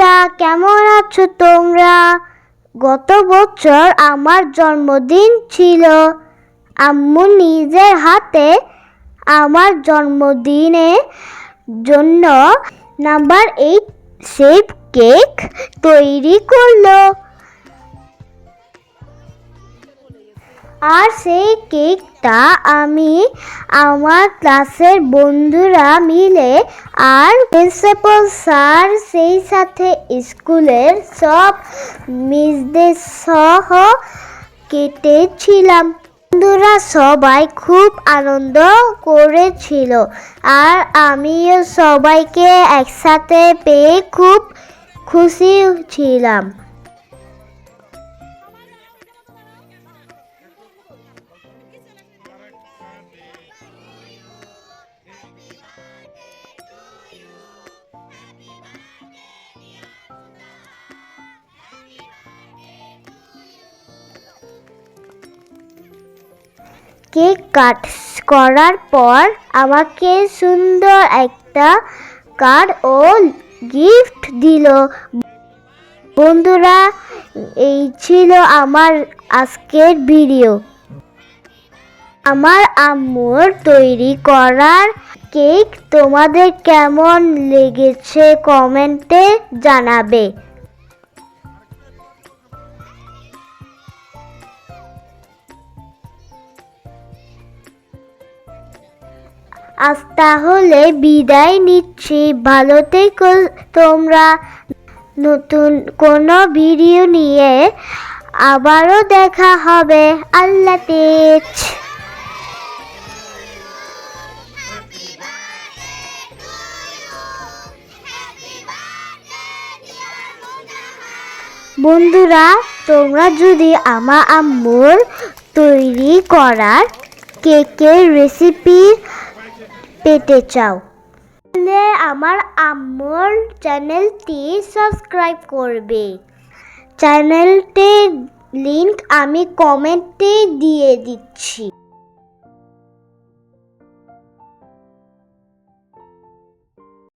বন্ধুরা, কেমন আছো তোমরা? গত বছর আমার জন্মদিন ছিল। আম্মু নিজের হাতে আমার জন্মদিনে জন্য নাম্বার এইট শেপ কেক তৈরি করল। আর সেই কেকটা আমি আমার ক্লাসের বন্ধুরা মিলে আর প্রিন্সিপাল স্যার সেই সাথে স্কুলের সব মিসদের সহ কেটেছিলাম। বন্ধুরা সবাই খুব আনন্দ করেছিল আর আমিও সবাইকে একসাথে পেয়ে খুব খুশি ছিলাম। কেক কাট করার পর আমাকে সুন্দর একটা কার্ড ও গিফট দিল। বন্ধুরা, এই ছিল আমার আজকের ভিডিও। আমার আম্মুর তৈরি করার কেক তোমাদের কেমন লেগেছে কমেন্টে জানাবে। আজ তাহলে বিদায় নিচ্ছি। ভালো থেকো তোমরা। নতুন কোনো ভিডিও নিয়ে আবারও দেখা হবে। আল্লাহ তেজ বন্ধুরা, তোমরা যদি আমার আম্মুর তৈরি করার কেকের রেসিপি পেতে চাও। তাহলে আমার আম্মুর চ্যানেলটি সাবস্ক্রাইব করবে। চ্যানেলটির লিংক আমি কমেন্টে দিয়ে দিচ্ছি।